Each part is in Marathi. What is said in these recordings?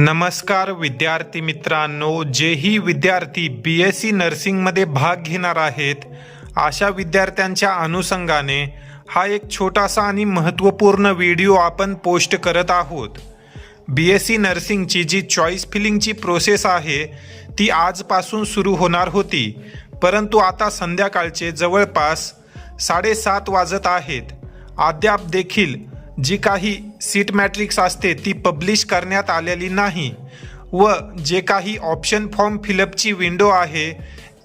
नमस्कार विद्यार्थी मित्रांनो जेही विद्यार्थी बी एस सी नर्सिंगमध्ये भाग घेणार आहेत अशा विद्यार्थ्यांच्या अनुषंगाने हा एक छोटासा आणि महत्त्वपूर्ण व्हिडिओ आपण पोस्ट करत आहोत. बी एस सी नर्सिंगची जी चॉईस फिलिंगची प्रोसेस आहे ती आजपासून सुरू होणार होती. परंतु आता संध्याकाळचे जवळपास साडेसात वाजत आहेत. अद्याप देखील जी काही सीट मॅट्रिक्स असते ती पब्लिश करण्यात आलेली नाही व जे काही ऑप्शन फॉर्म फिलअपची विंडो आहे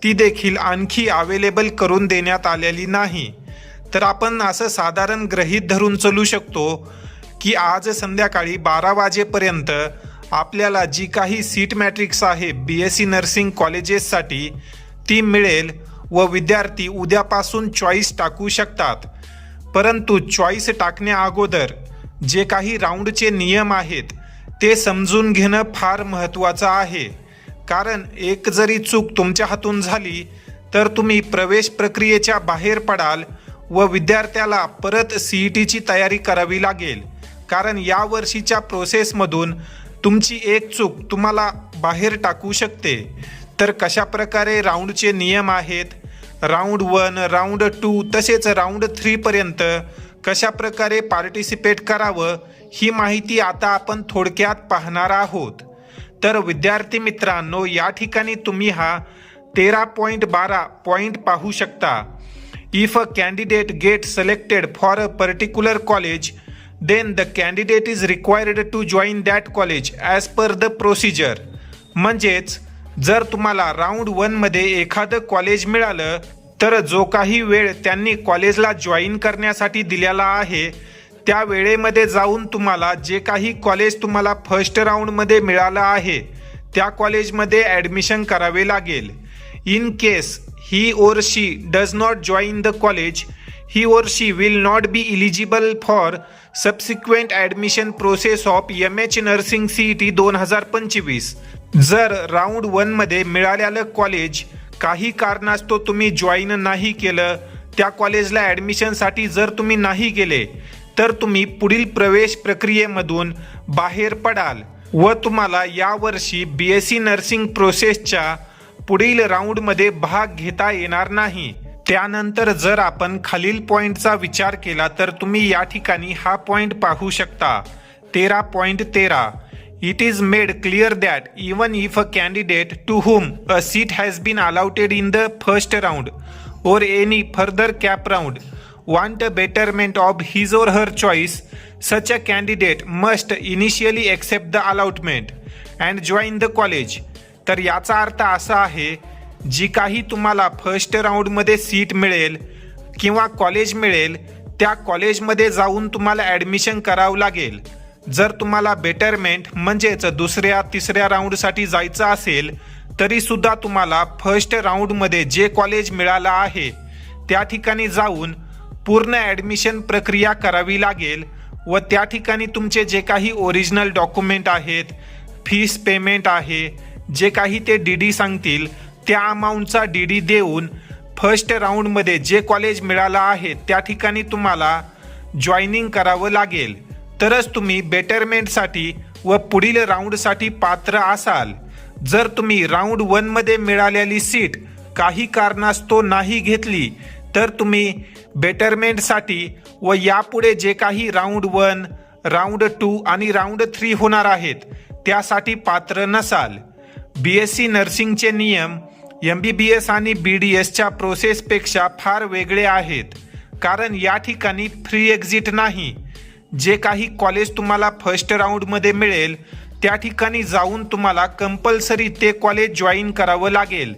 ती देखील आणखी अवेलेबल करून देण्यात आलेली नाही. तर आपण असं साधारण गृहीत धरून चलू शकतो की आज संध्याकाळी बारा वाजेपर्यंत आपल्याला जी काही सीट मॅट्रिक्स आहे बी एस सी नर्सिंग कॉलेजेससाठी ती मिळेल व विद्यार्थी उद्यापासून चॉईस टाकू शकतात. परंतु चॉईस टाकण्या अगोदर जे काही राऊंडचे नियम आहेत ते समजून घेणं फार महत्त्वाचं आहे. कारण एक जरी चूक तुमच्या हातून झाली तर तुम्ही प्रवेश प्रक्रियेच्या बाहेर पडाल व विद्यार्थ्याला परत सी ई टीची तयारी करावी लागेल. कारण या वर्षीच्या प्रोसेसमधून तुमची एक चूक तुम्हाला बाहेर टाकू शकते. तर कशा प्रकारे राऊंडचे नियम आहेत राऊंड वन राऊंड टू तसेच राऊंड थ्रीपर्यंत कशा प्रकारे पार्टिसिपेट करावं ही माहिती आता आपण थोडक्यात पाहणार आहोत. तर विद्यार्थी मित्रांनो या ठिकाणी तुम्ही हा तेरा पॉईंट बारा पॉईंट पाहू शकता. If a candidate get selected for a particular college then the candidate is required to join that college as per the procedure म्हणजेच जर तुम्हाला राऊंड वनमध्ये एखादं कॉलेज मिळालं तर जो काही वेळ त्यांनी कॉलेजला जॉईन करण्यासाठी दिलेला आहे त्या वेळेमध्ये जाऊन तुम्हाला जे काही कॉलेज तुम्हाला फर्स्ट राऊंडमध्ये मिळालं आहे त्या कॉलेजमध्ये ॲडमिशन करावे लागेल. In case he or she does not join the college he or she will not be eligible for subsequent admission process of M H nursing C E T दोन हजार पंचवीस. जर राऊंड वनमध्ये मिळालेलं कॉलेज काही कारणास्तव तुम्ही जॉईन नाही केलं त्या कॉलेजला ॲडमिशनसाठी जर तुम्ही नाही गेले तर तुम्ही पुढील प्रवेश प्रक्रियेमधून बाहेर पडाल व तुम्हाला यावर्षी बी एस सी नर्सिंग प्रोसेसच्या पुढील राऊंडमध्ये भाग घेता येणार नाही. त्यानंतर जर आपण खालील पॉईंटचा विचार केला तर तुम्ही या ठिकाणी हा पॉईंट पाहू शकता. तेरा पॉईंट तेरा. It is made clear that even if a candidate to whom a seat has been allotted in the first round or any further cap round want a betterment of his or her choice, such a candidate must initially accept the allotment and join the college. तर याचा अर्थ असा आहे जी काही तुम्हाला फर्स्ट राऊंडमध्ये सीट मिळेल किंवा कॉलेज मिळेल त्या कॉलेजमध्ये जाऊन तुम्हाला ॲडमिशन करावं लागेल जर तुम्हाला बेटरमेंट म्हणजेच दुसऱ्या तिसऱ्या राऊंडसाठी जायचं असेल तरीसुद्धा तुम्हाला फर्स्ट राऊंडमध्ये जे कॉलेज मिळालं आहे त्या ठिकाणी जाऊन पूर्ण ॲडमिशन प्रक्रिया करावी लागेल व त्या ठिकाणी तुमचे जे काही ओरिजिनल डॉक्युमेंट आहेत फीस पेमेंट आहे जे काही ते डी डी सांगतील त्या अमाऊंटचा डी डी देऊन फर्स्ट राऊंडमध्ये जे कॉलेज मिळालं आहे त्या ठिकाणी तुम्हाला जॉईनिंग करावं लागेल. तरच तुम्ही बेटरमेंटसाठी व पुढील राऊंडसाठी पात्र असाल. जर तुम्ही राऊंड वनमध्ये मिळालेली सीट काही कारणास्तव नाही घेतली तर तुम्ही बेटरमेंटसाठी व यापुढे जे काही राऊंड वन राऊंड टू आणि राऊंड थ्री होणार आहेत त्यासाठी पात्र नसाल. बी एस सी नर्सिंगचे नियम एम बी बी एस आणि बी डी एसच्या प्रोसेसपेक्षा फार वेगळे आहेत. कारण या ठिकाणी फ्री एक्झिट नाही. जे काही कॉलेज तुम्हाला फर्स्ट राऊंडमध्ये मिळेल त्या ठिकाणी जाऊन तुम्हाला कंपल्सरी ते कॉलेज जॉईन करावं लागेल.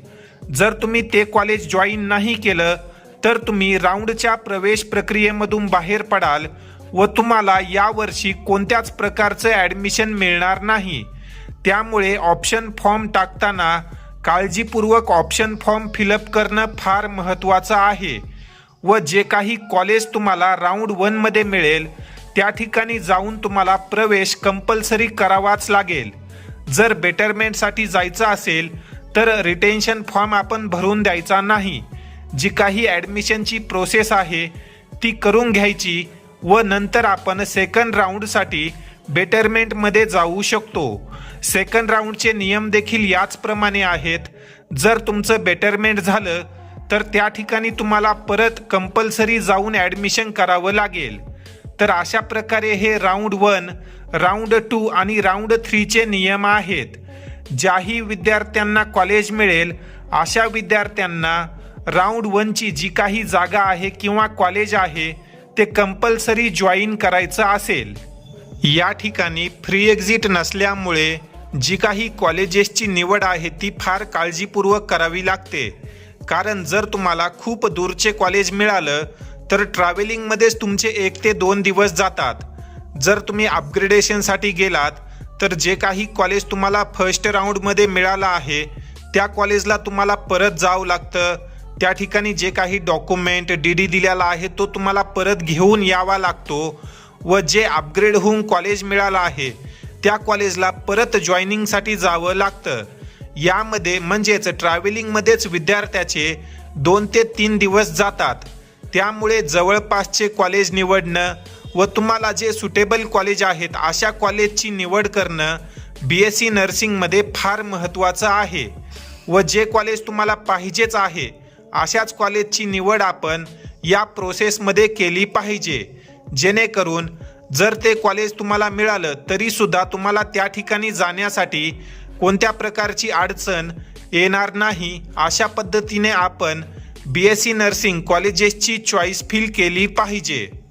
जर तुम्ही ते कॉलेज जॉईन नाही केलं तर तुम्ही राऊंडच्या प्रवेश प्रक्रियेमधून बाहेर पडाल व तुम्हाला यावर्षी कोणत्याच प्रकारचं ॲडमिशन मिळणार नाही. त्यामुळे ऑप्शन फॉर्म टाकताना काळजीपूर्वक ऑप्शन फॉर्म फिलअप करणं फार महत्त्वाचं आहे. व जे काही कॉलेज तुम्हाला राऊंड वनमध्ये मिळेल त्या ठिकाणी जाऊन तुम्हाला प्रवेश कंपल्सरी करावाच लागेल. जर बेटरमेंटसाठी जायचं असेल तर रिटेन्शन फॉर्म आपण भरून द्यायचा नाही. जी काही ॲडमिशनची प्रोसेस आहे ती करून घ्यायची व नंतर आपण सेकंड राऊंडसाठी बेटरमेंटमध्ये जाऊ शकतो. सेकंड राऊंडचे नियम देखील याचप्रमाणे आहेत. जर तुमचं बेटरमेंट झालं तर त्या ठिकाणी तुम्हाला परत कंपल्सरी जाऊन ॲडमिशन करावं लागेल. तर अशा प्रकारे हे राऊंड वन राऊंड टू आणि राऊंड थ्रीचे नियम आहेत. ज्याही विद्यार्थ्यांना कॉलेज मिळेल अशा विद्यार्थ्यांना राऊंड वनची जी काही जागा आहे किंवा कॉलेज आहे ते कंपल्सरी जॉईन करायचं असेल. या ठिकाणी फ्री एक्झिट नसल्यामुळे जी काही कॉलेजेसची निवड आहे ती फार काळजीपूर्वक करावी लागते. कारण जर तुम्हाला खूप दूरचे कॉलेज मिळालं तर ट्रॅव्हलिंगमध्येच तुमचे एक ते दोन दिवस जातात. जर तुम्ही अपग्रेडेशनसाठी गेलात तर जे काही कॉलेज तुम्हाला फर्स्ट राऊंडमध्ये मिळालं आहे त्या कॉलेजला तुम्हाला परत जावं लागतं. त्या ठिकाणी जे काही डॉक्युमेंट डी डी दिलेला आहे तो तुम्हाला परत घेऊन यावा लागतो. व जे अपग्रेड होऊन कॉलेज मिळालं आहे त्या कॉलेजला परत जॉईनिंगसाठी जावं लागतं. यामध्ये म्हणजेच ट्रॅव्हलिंगमध्येच विद्यार्थ्याचे दोन ते तीन दिवस जातात. त्यामुळे जवळपासचे कॉलेज निवडणं व तुम्हाला जे सुटेबल कॉलेज आहेत अशा कॉलेजची निवड करणं बी एस सी नर्सिंगमध्ये फार महत्त्वाचं आहे. व जे कॉलेज तुम्हाला पाहिजेच आहे अशाच कॉलेजची निवड आपण या प्रोसेसमध्ये केली पाहिजे. जेणेकरून जर ते कॉलेज तुम्हाला मिळालं तरीसुद्धा तुम्हाला त्या ठिकाणी जाण्यासाठी कोणत्या प्रकारची अडचण येणार नाही अशा पद्धतीने आपण बी एस सी नर्सिंग कॉलेजेसची चॉईस फिल केली पाहिजे.